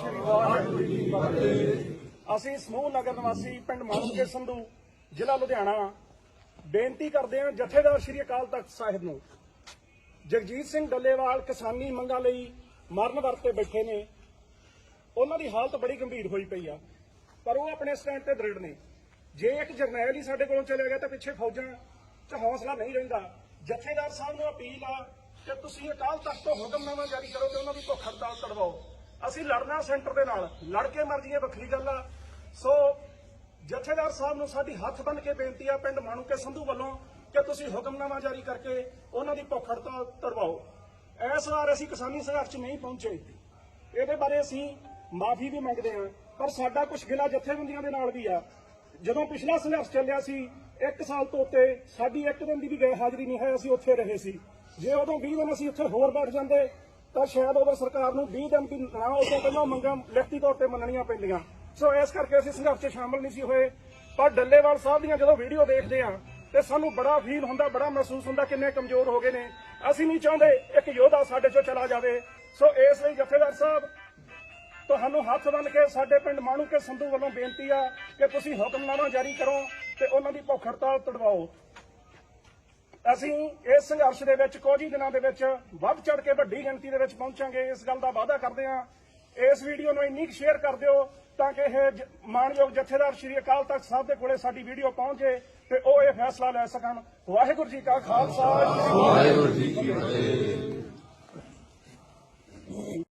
ਸ਼੍ਰੀ ਵਾਹਿਗੁਰੂ ਜੀ ਫਤਿਹ ਅਸੀਂ ਸਮੂਹ ਨਗਰ ਨਿਵਾਸੀ ਪਿੰਡ ਮਾਨੂਕੇ ਸੰਧੂ, ਜ਼ਿਲ੍ਹਾ ਲੁਧਿਆਣਾ। ਬੇਨਤੀ ਕਰਦੇ ਹਾਂ ਜਥੇਦਾਰ ਸ਼੍ਰੀ ਅਕਾਲ ਤਖਤ ਸਾਹਿਬ ਨੂੰ, ਜਗਜੀਤ ਸਿੰਘ ਡੱਲੇਵਾਲ ਕਿਸਾਨੀ ਮੰਗਾਂ ਲਈ ਮਰਨ ਵਰਤੇ ਬੈਠੇ ਨੇ। ਉਹਨਾਂ ਦੀ ਹਾਲਤ ਬੜੀ ਗੰਭੀਰ ਹੋਈ ਪਈ ਆ, ਪਰ ਉਹ ਆਪਣੇ ਸਟੈਂਡ ਤੇ ਦ੍ਰਿੜ ਨੇ। ਜੇ ਇੱਕ ਜਰਨੈਲ ਹੀ ਸਾਡੇ ਕੋਲੋਂ ਚਲੇ ਗਿਆ ਤਾਂ ਪਿੱਛੇ ਫੌਜਾਂ 'ਚ ਹੌਸਲਾ ਨਹੀਂ ਰਹਿੰਦਾ। ਜਥੇਦਾਰ ਸਾਹਿਬ ਨੂੰ ਅਪੀਲ ਆ ਕਿ ਤੁਸੀਂ ਅਕਾਲ ਤਖਤ ਤੋਂ ਹੁਕਮਨਾਮਾ ਜਾਰੀ ਕਰੋ ਤੇ ਉਹਨਾਂ ਦੀ ਭੁੱਖ ਹੜਤਾਲ ਤੜਵਾਓ ਅਸੀਂ ਲੜਨਾ ਸੈਂਟਰ ਦੇ ਨਾਲ, ਲੜ ਕੇ ਮਰ ਜੀਏ ਵੱਖਰੀ ਗੱਲ ਆ। ਸੋ ਜਥੇਦਾਰ ਸਾਹਿਬ ਨੂੰ ਸਾਡੀ ਹੱਥ ਬੰਨ ਕੇ ਬੇਨਤੀ ਆ ਪਿੰਡ ਮਾਣੂਕੇ ਸੰਧੂ ਵੱਲੋਂ ਕਿ ਤੁਸੀਂ ਹੁਕਮਨਾਮਾ ਜਾਰੀ ਕਰਕੇ ਉਹਨਾਂ ਦੀ ਭੁੱਖ ਹੜਤਾਲ ਤੜਵਾਓ ਇਸ ਵਾਰ ਅਸੀਂ ਕਿਸਾਨੀ ਸੰਘਰਸ਼ 'ਚ ਨਹੀਂ ਪਹੁੰਚੇ। ਇਹਦੇ ਬਾਰੇ ਅਸੀਂ ਮਾਫੀ ਵੀ ਮੰਗਦੇ ਹਾਂ, ਪਰ ਸਾਡਾ ਕੁਝ ਗਿਲਾ ਜਥੇਬੰਦੀਆਂ ਦੇ ਨਾਲ ਵੀ ਆ। ਜਦੋਂ ਪਿਛਲਾ ਸੰਘਰਸ਼ ਚੱਲਿਆ ਸੀ, ਇੱਕ ਸਾਲ ਤੋਂ ਉੱਤੇ ਸਾਡੀ ਇੱਕ ਦਿਨ ਦੀ ਵੀ ਗੈਰ ਹਾਜ਼ਰੀ ਨਹੀਂ ਹੈ, ਅਸੀਂ ਉੱਥੇ ਰਹੇ ਸੀ। ਜੇ ਉਦੋਂ 20 ਦਿਨ ਅਸੀਂ ਉੱਥੇ ਹੋਰ ਬੈਠ ਜਾਂਦੇ ਤਾਂ ਸ਼ਾਇਦ ਉਦੋਂ ਸਰਕਾਰ ਨੂੰ 20 ਦਿਨ ਦੀ ਨਾ ਉਦੋਂ ਪਹਿਲਾਂ ਮੰਗਾਂ ਲਿਖਤੀ ਤੌਰ ਤੇ ਮੰਨਣੀਆਂ ਪੈਂਦੀਆਂ। ਸੋ ਇਸ ਕਰਕੇ ਅਸੀਂ ਸੰਘਰਸ਼ 'ਚ ਸ਼ਾਮਲ ਨਹੀਂ ਸੀ ਹੋਏ। ਪਰ ਡੱਲੇਵਾਲ ਸਾਹਿਬ ਦੀਆਂ ਜਦੋਂ ਵੀਡੀਓ ਦੇਖਦੇ ਆ ਤੇ ਸਾਨੂੰ ਬੜਾ ਫੀਲ ਹੁੰਦਾ, ਬੜਾ ਮਹਿਸੂਸ ਹੁੰਦਾ ਕਿੰਨੇ ਕਮਜ਼ੋਰ ਹੋ ਗਏ ਨੇ। ਅਸੀਂ ਨਹੀਂ ਚਾਹੁੰਦੇ ਇੱਕ ਯੋਧਾ ਸਾਡੇ ਚੋਂ ਚਲਾ ਜਾਵੇ। ਸੋ ਇਸ ਲਈ ਜਥੇਦਾਰ ਸਾਹਿਬ, ਤੁਹਾਨੂੰ ਹੱਥ ਬੰਨ ਕੇ ਸਾਡੇ ਪਿੰਡ ਮਾਣੂ ਕੇ ਸੰਧੂ ਵੱਲੋਂ ਬੇਨਤੀ ਆ ਕਿ ਤੁਸੀਂ ਹੁਕਮਨਾਮਾ ਜਾਰੀ ਕਰੋ ਤੇ ਉਹਨਾਂ ਦੀ ਭੁੱਖ ਹੜਤਾਲ ਤੜਵਾਓ। ਅਸੀਂ ਇਸ ਸੰਘਰਸ਼ ਦੇ ਵਿੱਚ ਕੁਝ ਹੀ ਦਿਨਾਂ ਦੇ ਵਿੱਚ ਵੱਧ ਚੜ ਕੇ ਵੱਡੀ ਗਿਣਤੀ ਦੇ ਵਿੱਚ ਪਹੁੰਚਾਂਗੇ। ਇਸ ਗੱਲ ਦਾ ਵਾਅਦਾ ਕਰਦੇ ਹਾਂ। ਇਸ ਵੀਡੀਓ ਨੂੰ ਇੰਨੀ ਸ਼ੇਅਰ ਕਰ ਦਿਓ ਤਾਂ ਕਿ ਇਹ ਮਾਨਯੋਗ ਜਥੇਦਾਰ ਸ਼੍ਰੀ ਅਕਾਲ ਤਖਤ ਸਾਹਿਬ ਦੇ ਕੋਲੇ ਸਾਡੀ ਵੀਡੀਓ ਪਹੁੰਚੇ ਤੇ ਉਹ ਇਹ ਫੈਸਲਾ ਲੈ ਸਕਣ। ਵਾਹਿਗੁਰੂ ਜੀ ਕਾ ਖਾਲਸਾ, ਵਾਹਿਗੁਰੂ ਜੀ ਕੀ ਫਤਿਹ।